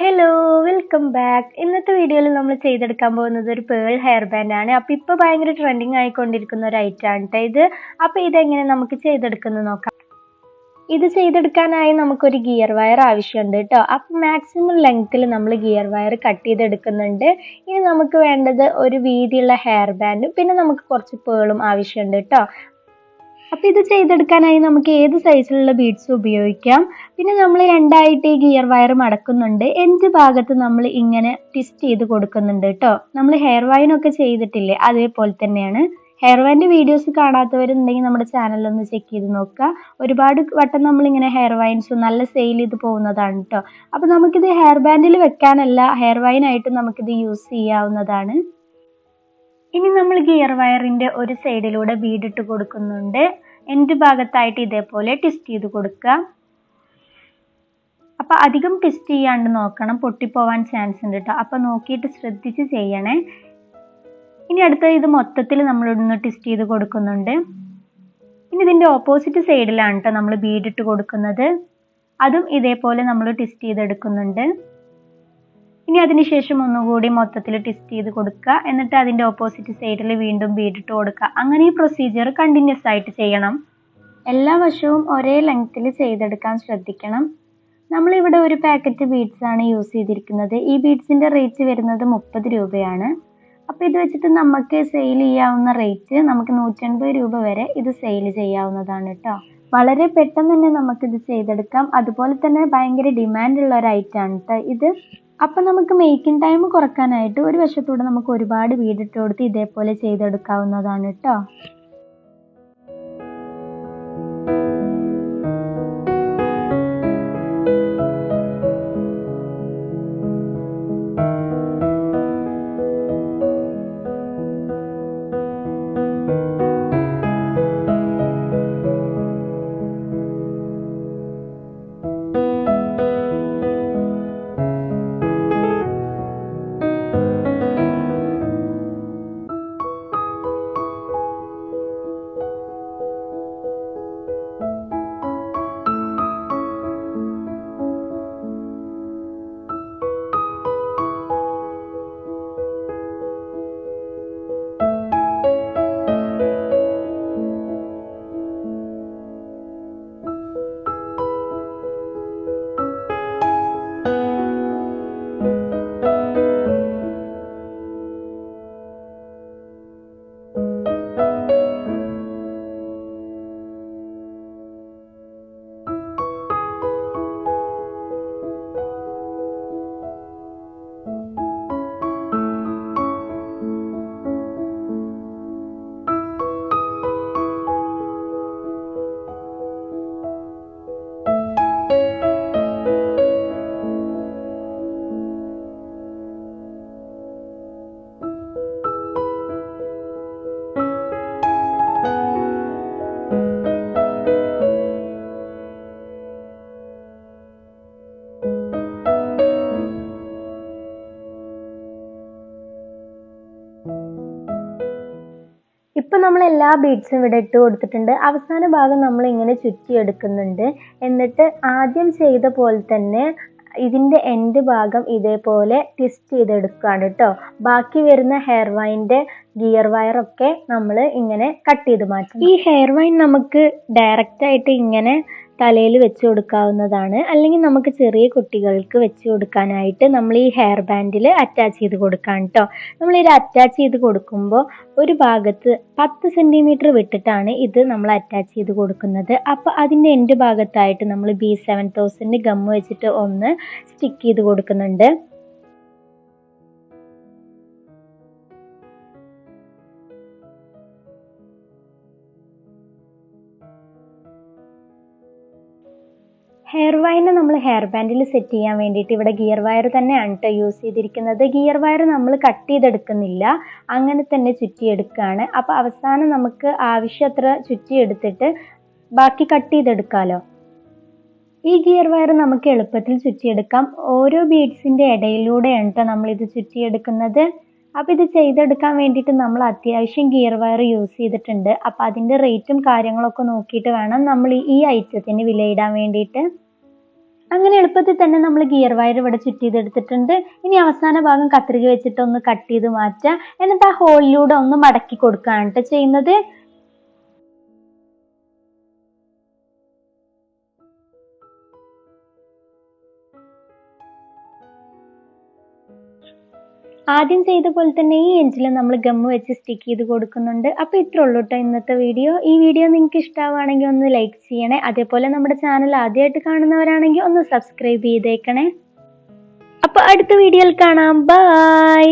Hello welcome back ഇന്നത്തെ വീഡിയോയിൽ നമ്മൾ ചെയ്തെടുക്കാൻ പോകുന്നത് ഒരു പേൾ ഹെയർ ബാൻഡ് ആണ്. അപ്പോൾ ഇപ്പോൾ ഭയങ്കര ട്രെൻഡിങ് ആയിക്കൊണ്ടിരിക്കുന്ന ഒരു ഐറ്റം ആണ് കേട്ടോ ഇത്. അപ്പോൾ ഇതെങ്ങനെ നമുക്ക് ചെയ്തെടുക്കുന്നത് നോക്കാം. ഇത് ചെയ്തെടുക്കാനായി നമുക്കൊരു ഗിയർ വയർ ആവശ്യമുണ്ട് കേട്ടോ അപ്പം മാക്സിമം ലെങ്ത്തിൽ നമ്മൾ ഗിയർ വയർ കട്ട് ചെയ്തെടുക്കുന്നുണ്ട്. ഇനി നമുക്ക് വേണ്ടത് ഒരു വീതിയുള്ള ഹെയർ ബാൻഡും പിന്നെ നമുക്ക് കുറച്ച് പേളും ആവശ്യമുണ്ട് കേട്ടോ അപ്പോൾ ഇത് ചെയ്തെടുക്കാനായി നമുക്ക് ഏത് സൈസിലുള്ള ബീഡ്സ് ഉപയോഗിക്കാം? പിന്നെ നമ്മൾ രണ്ടായിട്ട് ഈ ഗിയർ വയർ മടക്കുന്നുണ്ട്. എൻഡ് ഭാഗത്ത് നമ്മൾ ഇങ്ങനെ ട്വിസ്റ്റ് ചെയ്ത് കൊടുക്കുന്നുണ്ട് കേട്ടോ നമ്മൾ ഹെയർ വൈനൊക്കെ ചെയ്തിട്ടില്ലേ? അതേപോലെ തന്നെയാണ്. ഹെയർ വൈന്റെ വീഡിയോസ് കാണാത്തവരുണ്ടെങ്കിൽ നമ്മുടെ ചാനലൊന്ന് ചെക്ക് ചെയ്ത് നോക്കുക. ഒരുപാട് വട്ടം നമ്മളിങ്ങനെ ഹെയർ വൈൻസ് നല്ല സെയിൽ ചെയ്ത് പോകുന്നതാണ് കേട്ടോ അപ്പോൾ നമുക്കിത് ഹെയർ ബാൻഡിൽ വെക്കാനല്ല ഹെയർ വൈനായിട്ട് നമുക്കിത് യൂസ് ചെയ്യാവുന്നതാണ്. ഇനി നമ്മൾ ഗിയർ വയറിന്റെ ഒരു സൈഡിലൂടെ ബീഡിട്ട് കൊടുക്കുന്നുണ്ട്. എൻഡ് ഭാഗത്തായിട്ട് ഇതേപോലെ ട്വിസ്റ്റ് ചെയ്ത് കൊടുക്കുക. അപ്പോൾ അധികം ട്വിസ്റ്റ് ചെയ്യാണ്ട് നോക്കണം. പൊട്ടിപ്പോവാൻ ചാൻസ് ഉണ്ട് കേട്ടോ അപ്പോൾ നോക്കിയിട്ട് ശ്രദ്ധിച്ച് ചെയ്യണേ. ഇനി അടുത്ത ഇത് മൊത്തത്തിൽ നമ്മൾ നമ്മളിവിടുന്ന് ട്വിസ്റ്റ് ചെയ്ത് കൊടുക്കുന്നുണ്ട്. ഇനി ഇതിന്റെ ഓപ്പോസിറ്റ് സൈഡിലാണ് കേട്ടോ നമ്മൾ ബീഡിട്ട് കൊടുക്കുന്നത്. അതും ഇതേപോലെ നമ്മൾ ട്വിസ്റ്റ് ചെയ്തെടുക്കുന്നുണ്ട്. ഇനി അതിനുശേഷം ഒന്നുകൂടി മൊത്തത്തിൽ ട്വിസ്റ്റ് ചെയ്ത് കൊടുക്കുക. എന്നിട്ട് അതിന്റെ ഓപ്പോസിറ്റ് സൈഡിൽ വീണ്ടും ബീഡിട്ട് കൊടുക്കുക. അങ്ങനെ ഈ പ്രൊസീജിയർ കണ്ടിന്യൂസ് ആയിട്ട് ചെയ്യണം. എല്ലാ വശവും ഒരേ ലെങ്ത്തിൽ ചെയ്തെടുക്കാൻ ശ്രദ്ധിക്കണം. നമ്മളിവിടെ ഒരു പാക്കറ്റ് ബീഡ്സ് ആണ് യൂസ് ചെയ്തിരിക്കുന്നത്. ഈ ബീഡ്സിന്റെ റേറ്റ് വരുന്നത് മുപ്പത് രൂപയാണ്. അപ്പോൾ ഇത് വെച്ചിട്ട് നമുക്ക് സെയിൽ ചെയ്യാവുന്ന റേറ്റ് നമുക്ക് നൂറ്റൻപത് രൂപ വരെ ഇത് സെയിൽ ചെയ്യാവുന്നതാണ് കേട്ടോ വളരെ പെട്ടെന്ന് തന്നെ നമുക്കിത് ചെയ്തെടുക്കാം. അതുപോലെ തന്നെ ഭയങ്കര ഡിമാൻഡുള്ള ഒരു ഐറ്റമാണ് കേട്ടോ ഇത്. അപ്പം നമുക്ക് മേക്കിംഗ് ടൈം കുറക്കാനായിട്ട് ഒരു വശത്തൂടെ നമുക്ക് ഒരുപാട് വീടിട്ട് കൊടുത്ത് ഇതേപോലെ ചെയ്തെടുക്കാവുന്നതാണ് കേട്ടോ നമ്മൾ എല്ലാ ബീഡ്സും ഇവിടെ ഇട്ട് കൊടുത്തിട്ടുണ്ട്. അവസാന ഭാഗം നമ്മൾ ഇങ്ങനെ ചുറ്റിയെടുക്കുന്നുണ്ട്. എന്നിട്ട് ആദ്യം ചെയ്ത പോലെ തന്നെ ഇതിന്റെ എൻഡ് ഭാഗം ഇതേപോലെ ട്വിസ്റ്റ് ചെയ്തെടുക്കുകയാണ് കേട്ടോ. ബാക്കി വരുന്ന ഹെയർ വൈന്റെ ഗിയർ വയറൊക്കെ നമ്മൾ ഇങ്ങനെ കട്ട് ചെയ്ത് മാറ്റും. ഈ ഹെയർ വൈൻ നമുക്ക് ഡയറക്റ്റ് ആയിട്ട് ഇങ്ങനെ തലയിൽ വെച്ച് കൊടുക്കാവുന്നതാണ്. അല്ലെങ്കിൽ നമുക്ക് ചെറിയ കുട്ടികൾക്ക് വെച്ച് കൊടുക്കാനായിട്ട് നമ്മൾ ഈ ഹെയർ ബാൻഡിൽ അറ്റാച്ച് ചെയ്ത് കൊടുക്കാം കേട്ടോ ഇത് അറ്റാച്ച് ചെയ്ത് കൊടുക്കുമ്പോൾ ഒരു ഭാഗത്ത് പത്ത് സെന്റിമീറ്റർ വിട്ടിട്ടാണ് ഇത് നമ്മൾ അറ്റാച്ച് ചെയ്ത് കൊടുക്കുന്നത്. അപ്പോൾ അതിന്റെ എൻഡ് ഭാഗത്തായിട്ട് നമ്മൾ ബി സെവൻ തൗസൻഡ് ഗം വെച്ചിട്ട് ഒന്ന് സ്റ്റിക്ക് ചെയ്ത് കൊടുക്കുന്നുണ്ട്. ഹെയർ വയറിനെ നമ്മൾ ഹെയർ ബാൻഡിൽ സെറ്റ് ചെയ്യാൻ വേണ്ടിയിട്ട് ഇവിടെ ഗിയർ വയർ തന്നെയാണ് കേട്ടോ യൂസ് ചെയ്തിരിക്കുന്നത്. ഗിയർ വയർ നമ്മൾ കട്ട് ചെയ്തെടുക്കുന്നില്ല. അങ്ങനെ തന്നെ ചുറ്റിയെടുക്കുകയാണ് അപ്പോൾ അവസാനം നമുക്ക് ആവശ്യത്ര ചുറ്റിയെടുത്തിട്ട് ബാക്കി കട്ട് ചെയ്തെടുക്കാമല്ലോ ഈ ഗിയർ വയർ നമുക്ക് എളുപ്പത്തിൽ ചുറ്റിയെടുക്കാം. ഓരോ ബീഡ്സിന്റെ ഇടയിലൂടെയാണ് കേട്ടോ നമ്മളിത് ചുറ്റിയെടുക്കുന്നത്. അപ്പോൾ ഇത് ചെയ്തെടുക്കാൻ വേണ്ടിയിട്ട് നമ്മൾ അത്യാവശ്യം ഗിയർ വയർ യൂസ് ചെയ്തിട്ടുണ്ട്. അപ്പോൾ അതിന്റെ റേറ്റും കാര്യങ്ങളൊക്കെ നോക്കിയിട്ട് വേണം നമ്മൾ ഈ ഐറ്റത്തിന് വിലയിടാൻ വേണ്ടിയിട്ട്. അങ്ങനെ എളുപ്പത്തിൽ തന്നെ നമ്മൾ ഗിയർ വയർ ഇവിടെ ചുറ്റി ചെയ്തെടുത്തിട്ടുണ്ട് ഇനി അവസാന ഭാഗം കത്രിക വെച്ചിട്ട് ഒന്ന് കട്ട് ചെയ്ത് മാറ്റുക. എന്നിട്ട് ആ ഹോളിലൂടെ ഒന്ന് മടക്കി കൊടുക്കുകയാണ് കേട്ടോ ചെയ്യുന്നത്. ആദ്യം ചെയ്ത പോലെ തന്നെ ഈ എൻഡിൽ നമ്മൾ ഗമ്മ് വെച്ച് സ്റ്റിക്ക് ചെയ്ത് കൊടുക്കുന്നുണ്ട്. അപ്പോൾ ഇത്രേ ഉള്ളൂ കേട്ടോ ഇന്നത്തെ വീഡിയോ ഈ വീഡിയോ നിങ്ങൾക്ക് ഇഷ്ടമാവുകയാണെങ്കിൽ ഒന്ന് ലൈക്ക് ചെയ്യണേ. അതേപോലെ നമ്മുടെ ചാനൽ ആദ്യമായിട്ട് കാണുന്നവരാണെങ്കിൽ ഒന്ന് സബ്സ്ക്രൈബ് ചെയ്തേക്കണേ. അപ്പോൾ അടുത്ത വീഡിയോയിൽ കാണാം. ബൈ